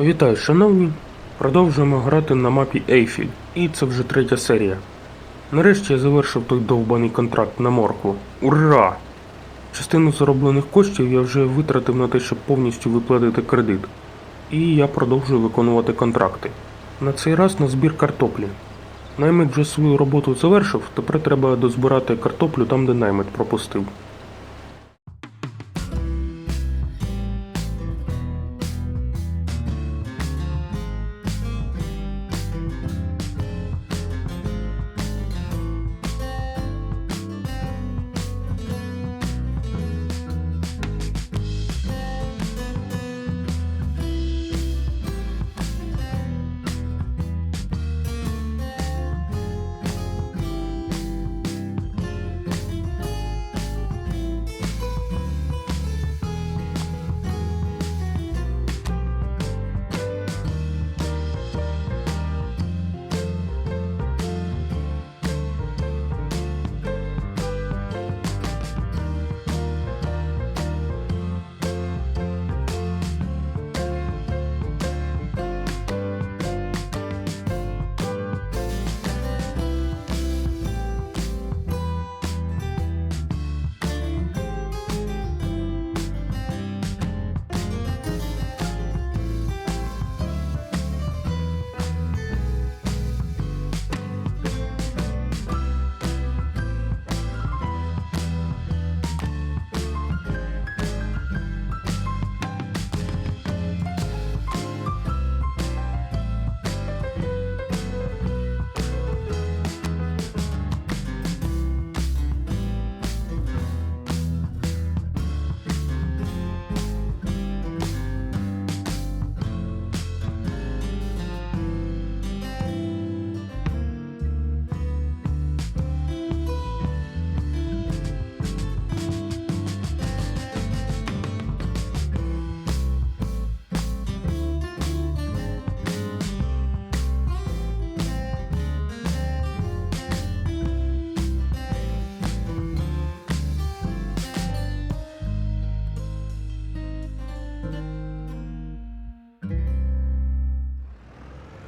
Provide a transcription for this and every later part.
Вітаю, шановні! Продовжуємо грати на мапі Ейфіль, і це вже третя серія. Нарешті я завершив той довбаний контракт на моркву. Ура! Частину зароблених коштів я вже витратив на те, щоб повністю виплатити кредит. І я продовжую виконувати контракти. На цей раз на збір картоплі. Наймит вже свою роботу завершив, тепер треба дозбирати картоплю там, де наймит пропустив.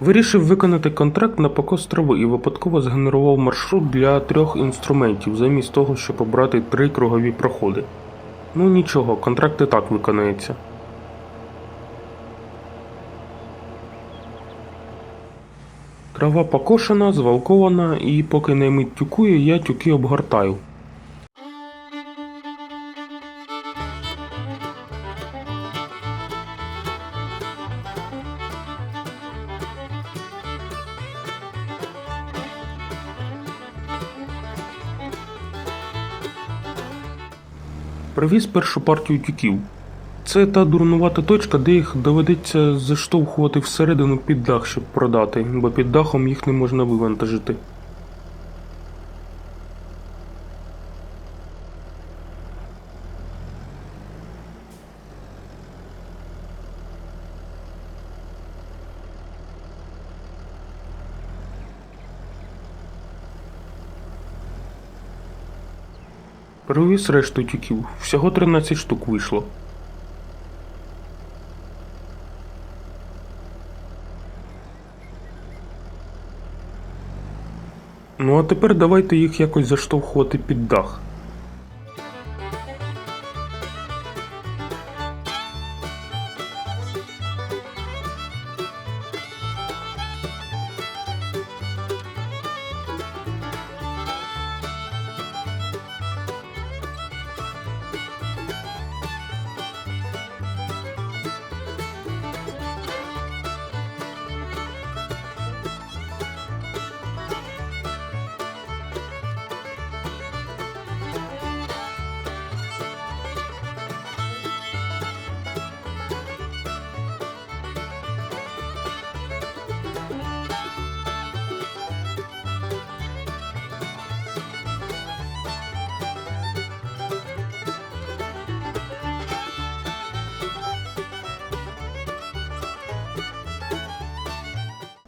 Вирішив виконати контракт на покос трави і випадково згенерував маршрут для трьох інструментів, замість того, щоб обрати три кругові проходи. Ну нічого, контракт і так виконається. Трава покошена, звалкована, і поки наймит тюкує, я тюки обгортаю. Привіз першу партію тюків. Це та дурнувата точка, де їх доведеться заштовхувати всередину під дах, щоб продати, бо під дахом їх не можна вивантажити. Привіз решту тюків. Всього 13 штук вийшло. Ну а тепер давайте їх якось заштовхувати під дах.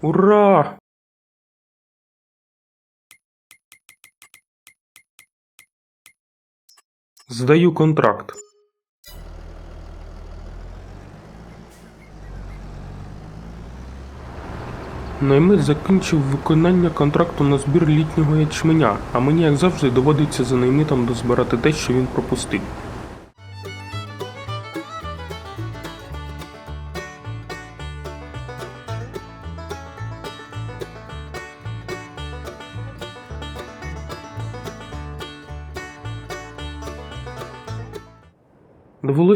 Ура! Здаю контракт. Наймит закінчив виконання контракту на збір літнього ячменя, а мені, як завжди, доводиться за наймитом дозбирати те, що він пропустив.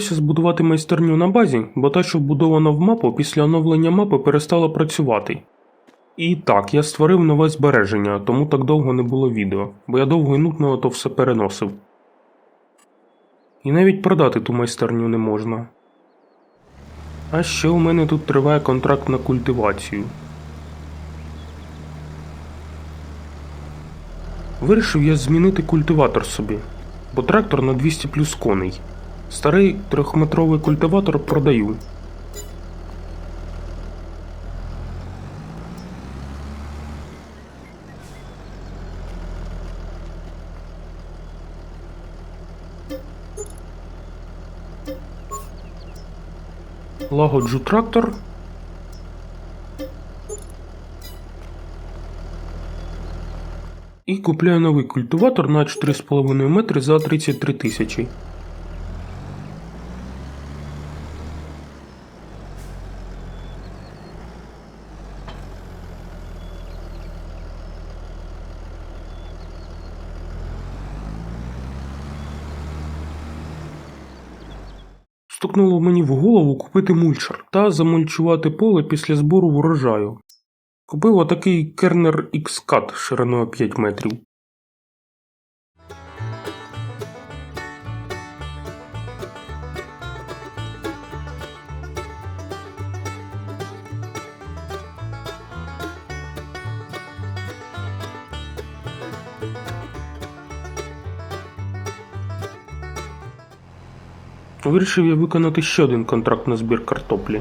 Довелося збудувати майстерню на базі, бо та, що вбудована в мапу, після оновлення мапи перестала працювати. І так, я створив нове збереження, тому так довго не було відео, бо я довго і нудно то все переносив. І навіть продати ту майстерню не можна. А ще у мене тут триває контракт на культивацію. Вирішив я змінити культиватор собі, бо трактор на 200 плюс коней. Старий трьохметровий культиватор продаю. Лагоджу трактор. І купляю новий культиватор на 4,5 метри за 33 тисячі. Стукнуло мені в голову купити мульчер та замульчувати поле після збору врожаю. Купив отакий кернер X-Cut шириною 5 метрів. Вирішив я виконати ще один контракт на збір картоплі.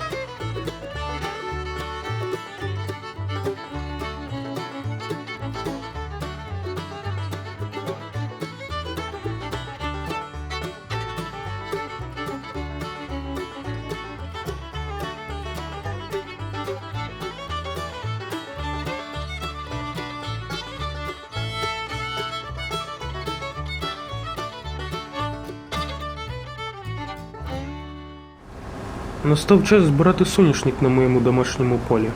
Настав час збирати соняшник на моєму домашньому полі.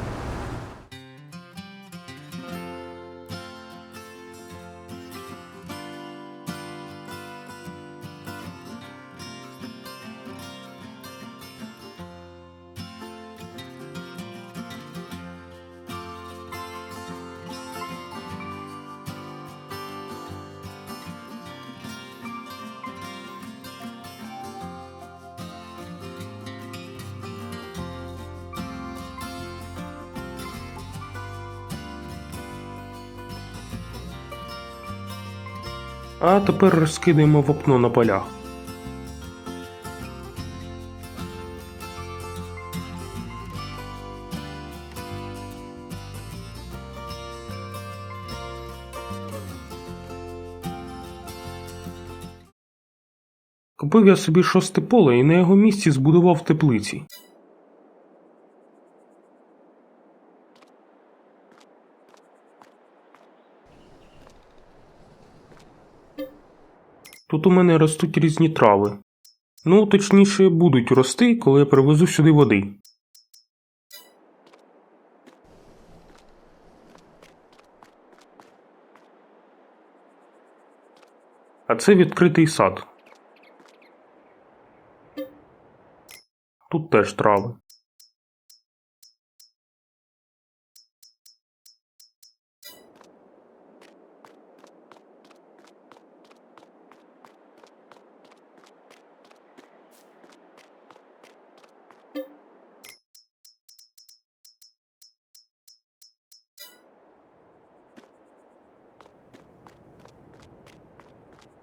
А тепер розкидаємо вапно на полях. Купив я собі шосте поле і на його місці збудував теплиці. Тут у мене ростуть різні трави. Ну, точніше, будуть рости, коли я привезу сюди води. А це відкритий сад. Тут теж трави.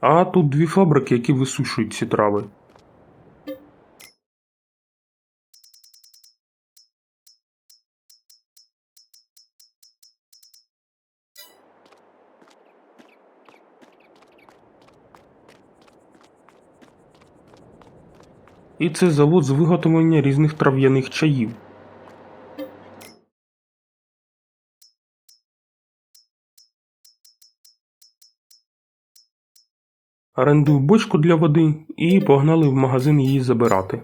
А тут дві фабрики, які висушують ці трави. І це завод з виготовлення різних трав'яних чаїв. Орендув бочку для води і погнали в магазин її забирати.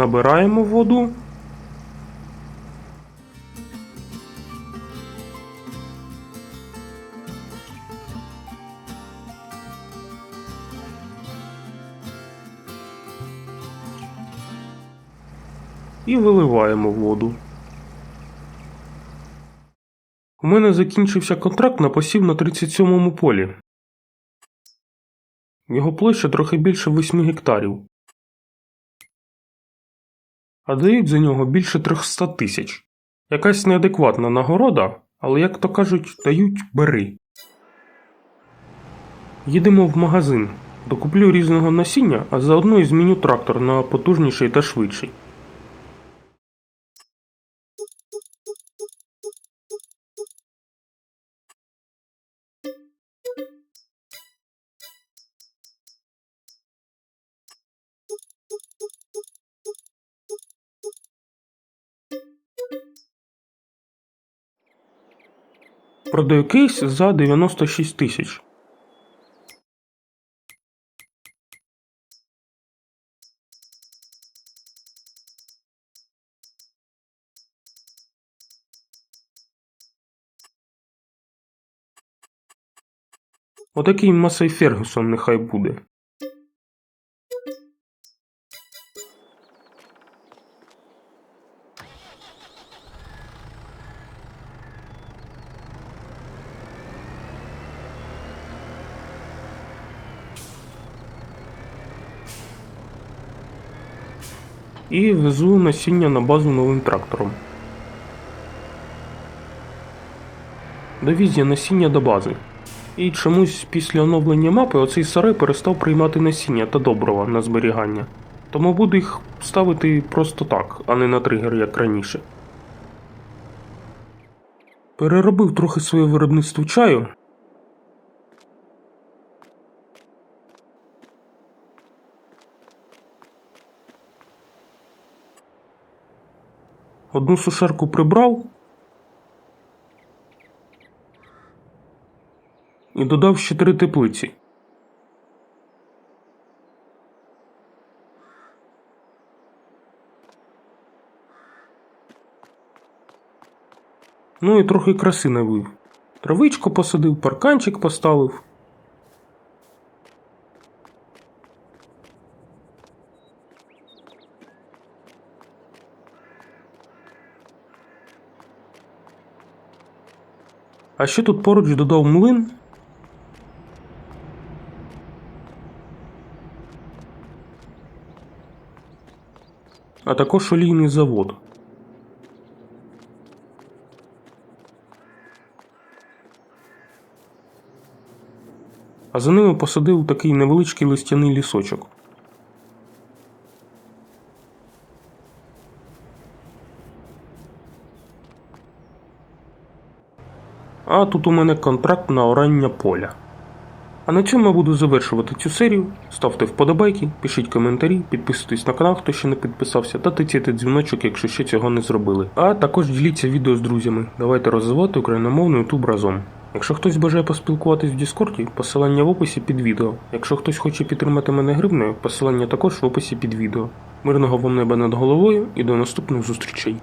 Набираємо воду. І виливаємо воду. У мене закінчився контракт на посів на 37-му полі. Його площа трохи більше 8 гектарів а дають за нього більше 300 тисяч. Якась неадекватна нагорода, але, як то кажуть, дають бери. Їдемо в магазин, докуплю різного насіння, а заодно і зміню трактор на потужніший та швидший. Продаю кейс за 96 тисяч. Отакий Масей Фергюсон нехай буде. І везу насіння на базу новим трактором. Довіз я насіння до бази. І чомусь після оновлення мапи оцей сарай перестав приймати насіння та добрива на зберігання. Тому буду їх ставити просто так, а не на тригер, як раніше. Переробив трохи своє виробництво чаю. Одну сушарку прибрав і додав ще три теплиці. Ну і трохи краси навив. Травичку посадив, парканчик поставив. А ще тут поруч додав млин. А також олійний завод. А за ними посадив такий невеличкий листяний лісочок. А тут у мене контракт на орання поля. А на цьому я буду завершувати цю серію. Ставте вподобайки, пишіть коментарі, підписуйтесь на канал, хто ще не підписався, та тицяйте дзвіночок, якщо ще цього не зробили. А також діліться відео з друзями. Давайте розвивати україномовний YouTube разом. Якщо хтось бажає поспілкуватись в Діскорді, посилання в описі під відео. Якщо хтось хоче підтримати мене гривнею, посилання також в описі під відео. Мирного вам неба над головою і до наступних зустрічей.